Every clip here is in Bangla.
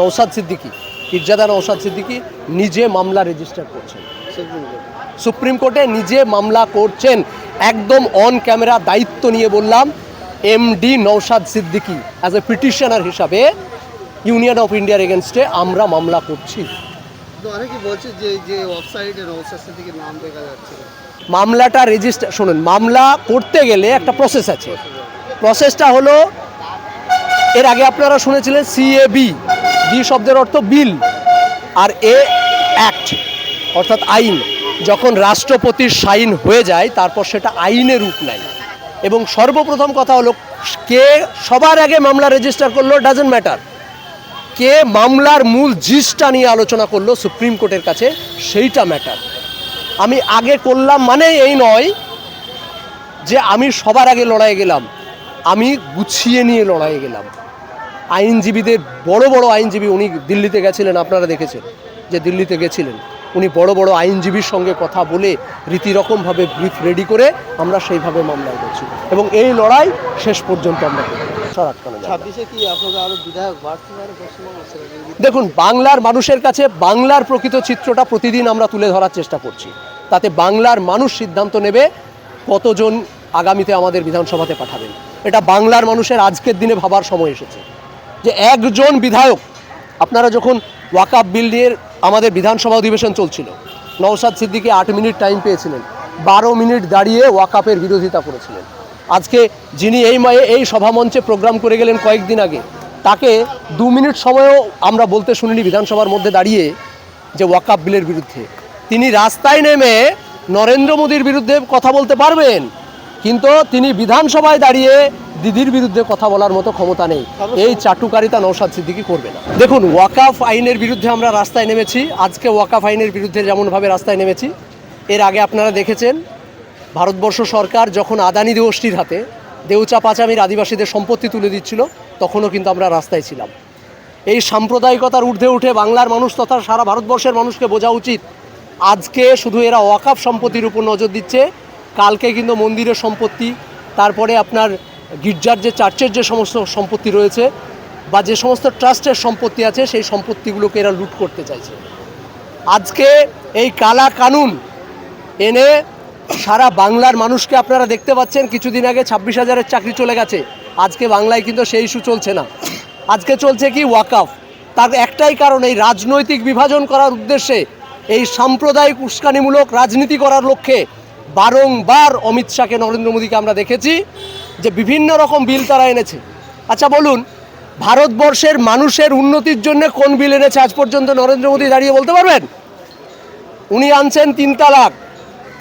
নৌসাদ সিদ্দিকী পীরজাদা নৌসাদ সিদ্দিকী নিজে মামলা রেজিস্টার করছেন। সুপ্রিম কোর্টে নিজে মামলা করছেন একদম অন ক্যামেরা দায়িত্ব নিয়ে বললাম MD Naushad Siddiqui as a petitioner হিসাবে ইউনিয়ন অফ ইন্ডিয়ার এগেনস্টে আমরা মামলা করছি। মামলাটা রেজিস্টার শুনুন মামলা করতে গেলে একটা প্রসেস আছে। প্রসেসটা হলো এর আগে আপনারা শুনেছিলেন সিএবি বি শব্দের অর্থ বিল, আর এ অ্যাক্ট অর্থাৎ আইন। যখন রাষ্ট্রপতির সাইন হয়ে যায়, তারপর সেটা আইনে রূপ নেয়। এবং সর্বপ্রথম কথা হলো, কে সবার আগে মামলা রেজিস্টার করল ডাজেন্ট ম্যাটার কে মামলার মূল জিসটা নিয়ে আলোচনা করল সুপ্রিম কোর্টের কাছে, সেইটা ম্যাটার আমি আগে করলাম মানে এই নয় যে আমি সবার আগে লড়াই গেলাম। আমি গুছিয়ে নিয়ে লড়াই গেলাম। আইনজীবীদের বড় বড় আইনজীবী উনি দিল্লিতে গেছিলেন আপনারা দেখেছেন যে দিল্লিতে গেছিলেন। উনি বড় বড় আইনজীবীর সঙ্গে কথা বলে রীতিরকমভাবে ব্রিফ রেডি করে আমরা সেইভাবে মামলায় করছি এবং এই লড়াই শেষ পর্যন্ত আমরা দেখুন বাংলার মানুষের কাছে বাংলার প্রকৃত চিত্রটা প্রতিদিন আমরা তুলে ধরার চেষ্টা করছি। তাতে বাংলার মানুষ সিদ্ধান্ত নেবে কতজন আগামীতে আমাদের বিধানসভাতে পাঠাবেন। এটা বাংলার মানুষের আজকের দিনে ভাবার সময় এসেছে। যে একজন বিধায়ক, আপনারা যখন ওয়াকাপ বিল নিয়ে আমাদের বিধানসভা অধিবেশন চলছিল, নওশাদ সিদ্দিকি আট মিনিট টাইম পেয়েছিলেন, বারো মিনিট দাঁড়িয়ে ওয়াকাপের বিরোধিতা করেছিলেন। আজকে যিনি এই মায়ে এই সভামঞ্চে প্রোগ্রাম করে গেলেন কয়েকদিন আগে, তাকে দু মিনিট সময়ও আমরা বলতে শুনিনি বিধানসভার মধ্যে দাঁড়িয়ে যে ওয়াকাপ বিলের বিরুদ্ধে। তিনি রাস্তায় নেমে নরেন্দ্র মোদীর বিরুদ্ধে কথা বলতে পারবেন, কিন্তু তিনি বিধানসভায় দাঁড়িয়ে দিদির বিরুদ্ধে কথা বলার মতো ক্ষমতা নেই। এই চাটুকারিতা নৌসাদ সিদ্দিকি করবে না। দেখুন ওয়াকাফ আইনের বিরুদ্ধে আমরা রাস্তায় নেমেছি। আজকে ওয়াকাফ আইনের বিরুদ্ধে যেমনভাবে রাস্তায় নেমেছি এর আগে আপনারা দেখেছেন ভারতবর্ষ সরকার যখন আদানি গোষ্ঠীর হাতে দেউচা পাচামির আদিবাসীদের সম্পত্তি তুলে দিচ্ছিল তখনও কিন্তু আমরা রাস্তায় ছিলাম। এই সাম্প্রদায়িকতার ঊর্ধ্বে উঠে বাংলার মানুষ তথা সারা ভারতবর্ষের মানুষকে বোঝা উচিত আজকে শুধু এরা ওয়াকাফ সম্পত্তির উপর নজর দিচ্ছে কালকে কিন্তু মন্দিরের সম্পত্তি তারপরে আপনার গির্জার যে চার্চের যে সমস্ত সম্পত্তি রয়েছে বা যে সমস্ত ট্রাস্টের সম্পত্তি আছে, সেই সম্পত্তিগুলোকে এরা লুট করতে চাইছে। আজকে এই কালা কানুন এনে সারা বাংলার মানুষকে আপনারা দেখতে পাচ্ছেন, কিছুদিন আগে ছাব্বিশ হাজারের চাকরি চলে গেছে। আজকে বাংলায় কিন্তু সেই ইস্যু চলছে না। আজকে চলছে কি ওয়াকাফ। তার একটাই কারণ, এই রাজনৈতিক বিভাজন করার উদ্দেশ্যে এই সাম্প্রদায়িক উস্কানিমূলক রাজনীতি করার লক্ষ্যে বারংবার অমিত শাহকে নরেন্দ্র মোদীকে আমরা দেখেছি। যে বিভিন্ন রকম বিল তারা এনেছে। আচ্ছা বলুন, ভারতবর্ষের মানুষের উন্নতির জন্য কোন বিল এনেছে আজ পর্যন্ত নরেন্দ্র মোদী দাঁড়িয়ে বলতে পারবেন? উনি আনছেন তিন তালাক,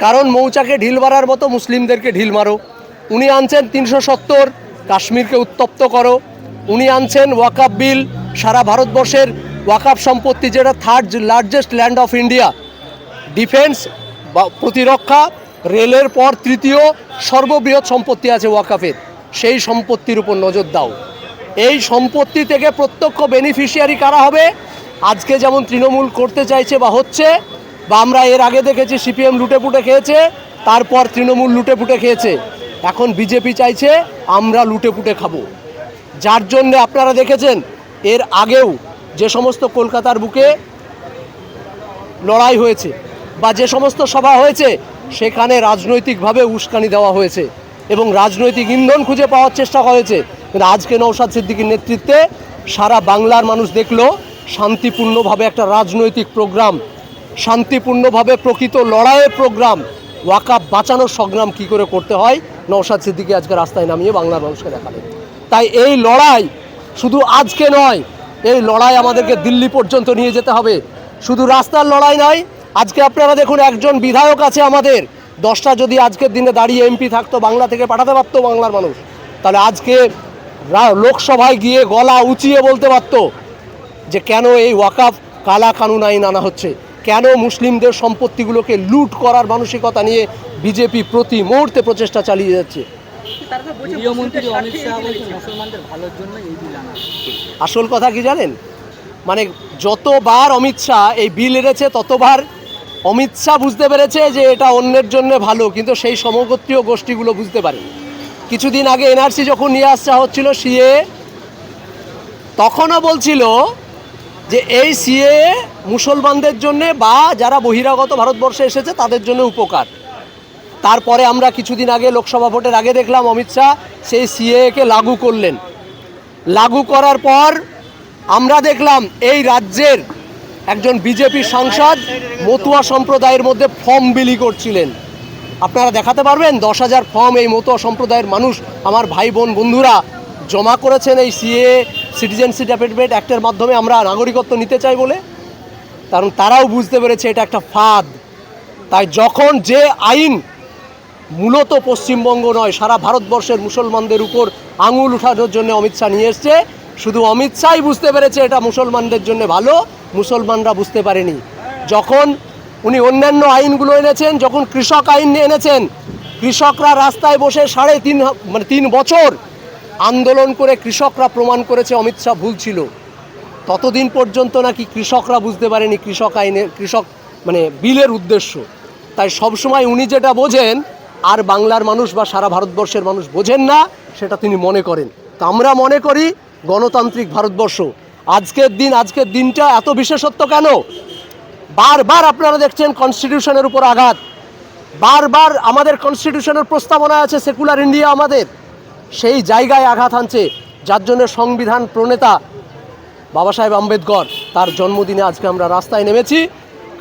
কারণ মৌচাকে ঢিল মারার মতো মুসলিমদেরকে ঢিল মারো। উনি আনছেন তিনশো সত্তর, কাশ্মীরকে উত্তপ্ত করো। উনি আনছেন ওয়াকাপ বিল, সারা ভারতবর্ষের ওয়াকাপ সম্পত্তি, যেটা third largest land of India. Defence প্রতিরক্ষা, রেলের পর তৃতীয় সর্ববৃহৎ সম্পত্তি আছে ওয়াকাফের। সেই সম্পত্তির উপর নজর দাও। এই সম্পত্তি থেকে প্রত্যক্ষ বেনিফিশিয়ারি কারা হবে? আজকে যেমন তৃণমূল করতে চাইছে বা হচ্ছে, বা আমরা এর আগে দেখেছি সিপিএম লুটে পুটে খেয়েছে, তারপর তৃণমূল লুটে পুটে খেয়েছে। এখন বিজেপি চাইছে, আমরা লুটে পুটে খাব। যার জন্যে আপনারা দেখেছেন, এর আগেও যে সমস্ত কলকাতার বুকে লড়াই হয়েছে, বা যে সমস্ত সভা হয়েছে সেখানে রাজনৈতিকভাবে উস্কানি দেওয়া হয়েছে এবং রাজনৈতিক ইন্ধন খুঁজে পাওয়ার চেষ্টা হয়েছে কিন্তু আজকে নৌসাদ সিদ্দিকীর নেতৃত্বে সারা বাংলার মানুষ দেখল, শান্তিপূর্ণভাবে একটা রাজনৈতিক প্রোগ্রাম, শান্তিপূর্ণভাবে প্রকৃত লড়াইয়ের প্রোগ্রাম ওয়াকাপ বাঁচানোর সংগ্রাম কী করে করতে হয় নৌসাদ সিদ্দিকী আজকে রাস্তায় নামিয়ে বাংলার মানুষকে দেখালেন। তাই এই লড়াই শুধু আজকে নয়, এই লড়াই আমাদেরকে দিল্লি পর্যন্ত নিয়ে যেতে হবে। শুধু রাস্তার লড়াই নয় আজকে আপনারা দেখুন একজন বিধায়ক আছে আমাদের। দশটা যদি আজকের দিনে দাঁড়িয়ে এমপি থাকতো বাংলা থেকে পাঠাতে পারতো বাংলার মানুষ। তাহলে আজকে লোকসভায় গিয়ে গলা উঁচিয়ে বলতে পারতো যে কেন এই ওয়াকাফ কালা কানুন আইন আনা হচ্ছে? কেন মুসলিমদের সম্পত্তিগুলোকে লুট করার মানসিকতা নিয়ে বিজেপি প্রতি মুহূর্তে প্রচেষ্টা চালিয়ে যাচ্ছে? আসল কথা কি জানেন? মানে যতবার অমিত শাহ এই বিল এনেছে ততবার অমিত শাহ বুঝতে পেরেছে যে এটা অন্যের জন্য ভালো, কিন্তু সেই সমগোত্রীয় গোষ্ঠীগুলো বুঝতে পারে কিছুদিন আগে এনআরসি যখন নিয়ে আসা হচ্ছিল, সিএ তখনও বলছিল যে এই সিএ মুসলমানদের জন্য বা যারা বহিরাগত ভারতবর্ষে এসেছে, তাদের জন্য উপকার। তারপরে আমরা কিছুদিন আগে লোকসভা ভোটের আগে দেখলাম অমিত শাহ সেই সিএকে লাগু করলেন। লাগু করার পর আমরা দেখলাম এই রাজ্যের একজন বিজেপি সাংসদ মতুয়া সম্প্রদায়ের মধ্যে ফর্ম বিলি করছিলেন। আপনারা দেখাতে পারবেন, দশ হাজার ফর্ম এই মতুয়া সম্প্রদায়ের মানুষ, আমার ভাই বোন বন্ধুরা জমা করেছেন এই সিএ সিটিজেনশিপ অ্যাপয়েন্টমেন্ট অ্যাক্টের মাধ্যমে আমরা নাগরিকত্ব নিতে চাই বলে। কারণ তারাও বুঝতে পেরেছে এটা একটা ফাঁদ। তাই যখন যে আইন মূলত পশ্চিমবঙ্গ নয়, সারা ভারতবর্ষের মুসলমানদের উপর আঙুল উঠানোর জন্য অমিত শাহ নিয়ে এসছে, শুধু অমিত শাহই বুঝতে পেরেছে এটা মুসলমানদের জন্য ভালো মুসলমানরা বুঝতে পারেনি। যখন উনি অন্যান্য আইনগুলো এনেছেন, যখন কৃষক আইন এনেছেন, কৃষকরা রাস্তায় বসে সাড়ে তিন মানে তিন বছর আন্দোলন করে কৃষকরা প্রমাণ করেছে অমিত শাহ ভুল ছিল। ততদিন পর্যন্ত নাকি কৃষকরা বুঝতে পারেনি কৃষক আইনের, কৃষক মানে বিলের উদ্দেশ্য। তাই সবসময় উনি যেটা বোঝেন, আর বাংলার মানুষ বা সারা ভারতবর্ষের মানুষ বোঝেন না, সেটা তিনি মনে করেন। তা আমরা মনে করি গণতান্ত্রিক ভারতবর্ষ। আজকের দিন, আজকের দিনটা এত বিশেষত্ব কেন? বারবার আপনারা দেখছেন কনস্টিটিউশনের উপর আঘাত। বারবার আমাদের কনস্টিটিউশনের প্রস্তাবনা আছে সেকুলার ইন্ডিয়া আমাদের। সেই জায়গায় আঘাত আনছে যার জন্য সংবিধান প্রণেতা বাবা সাহেব আম্বেদকর, তার জন্মদিনে আজকে আমরা রাস্তায় নেমেছি।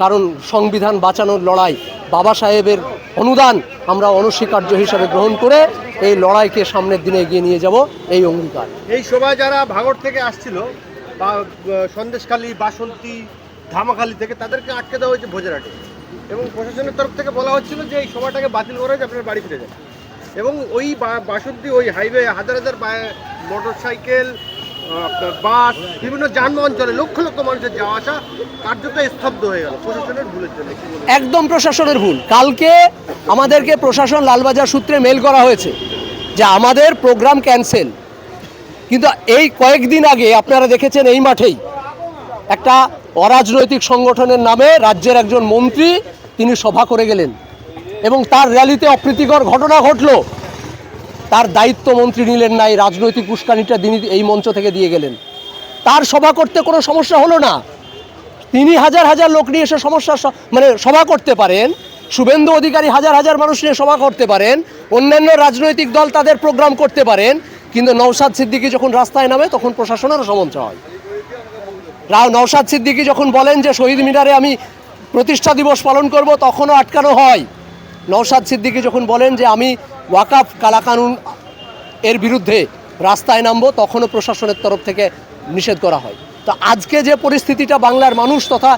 কারণ সংবিধান বাঁচানোর লড়াই, বাবা সাহেবের অনুদান আমরা অনস্বীকার্য হিসাবে গ্রহণ করে এই লড়াইকে সামনের দিনে এগিয়ে নিয়ে যাব, এই অঙ্গীকার। এই সভায় যারা ভাগর থেকে আসছিল বা সন্দেশখালী, বাসন্তী, ধামাখালি থেকে তাদেরকে আটকে দেওয়া হয়েছে ভোজেরহাটে। এবং প্রশাসনের তরফ থেকে বলা হচ্ছিল যে এই সভাটাকে বাতিল করে যে আপনার বাড়ি ফিরে যান। এবং ওই বাসন্তী, ওই হাইওয়ে হাজার হাজার মোটর সাইকেল আপনার বাস, বিভিন্ন যানবাহন চলে লক্ষ লক্ষ মানুষের যাওয়া আসা কার্যত স্তব্ধ হয়ে গেল প্রশাসনের ভুলের জন্য। একদম প্রশাসনের ভুল। কালকে আমাদেরকে প্রশাসন লালবাজার সূত্রে মেল করা হয়েছে যে আমাদের প্রোগ্রাম ক্যান্সেল কিন্তু এই কয়েকদিন আগে আপনারা দেখেছেন এই মাঠেই একটা অরাজনৈতিক সংগঠনের নামে রাজ্যের একজন মন্ত্রী তিনি সভা করে গেলেন এবং তার র্যালিতে অপ্রীতিকর ঘটনা ঘটলো। তার দায়িত্ব মন্ত্রী নিলেন না, এই রাজনৈতিক উস্কানিটা তিনি এই মঞ্চ থেকে দিয়ে গেলেন। তার সভা করতে কোনো সমস্যা হলো না। তিনি হাজার হাজার লোক নিয়ে এসে সমস্যা মানে সভা করতে পারেন, শুভেন্দু অধিকারী হাজার হাজার মানুষ নিয়ে সভা করতে পারেন, অন্যান্য রাজনৈতিক দল তাদের প্রোগ্রাম করতে পারেন কিন্তু নৌসাদ সিদ্দিকী যখন রাস্তায় নামে, তখন প্রশাসনেরও সমস্যা হয়। রাও নৌসাদ সিদ্দিকী যখন বলেন যে শহীদ মিনারে আমি প্রতিষ্ঠা দিবস পালন করব, তখনও আটকানো হয়। নৌসাদ সিদ্দিকী যখন বলেন যে আমি ওয়াকাফ কালাকানুন এর বিরুদ্ধে রাস্তায় নামবো, তখনও প্রশাসনের তরফ থেকে নিষেধ করা হয়। তো আজকে যে পরিস্থিতিটা বাংলার মানুষ তথা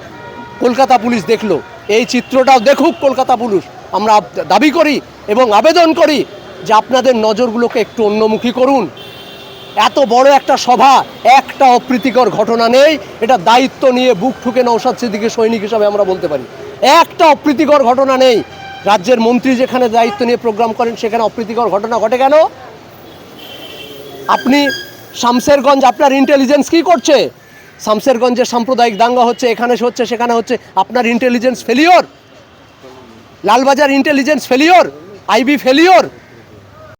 কলকাতা পুলিশ দেখল, এই চিত্রটাও দেখুক কলকাতা পুলিশ। আমরা দাবি করি এবং আবেদন করি যে আপনাদের নজরগুলোকে একটু অন্যমুখী করুন। এত বড় একটা সভা, একটা অপ্রীতিকর ঘটনা নেই। এটা দায়িত্ব নিয়ে বুক ঠুকে নৌসাদ সিদ্দিকে সৈনিক হিসাবে আমরা বলতে পারি। একটা অপ্রীতিকর ঘটনা নেই। রাজ্যের মন্ত্রী যেখানে দায়িত্ব নিয়ে প্রোগ্রাম করেন, সেখানে অপ্রীতিকর ঘটনা ঘটে কেন? আপনি শামসেরগঞ্জ, আপনার ইন্টেলিজেন্স কি করছে? শামসেরগঞ্জে সাম্প্রদায়িক দাঙ্গা হচ্ছে, এখানে হচ্ছে, সেখানে হচ্ছে, আপনার intelligence failure Lalbazar intelligence failure IB failure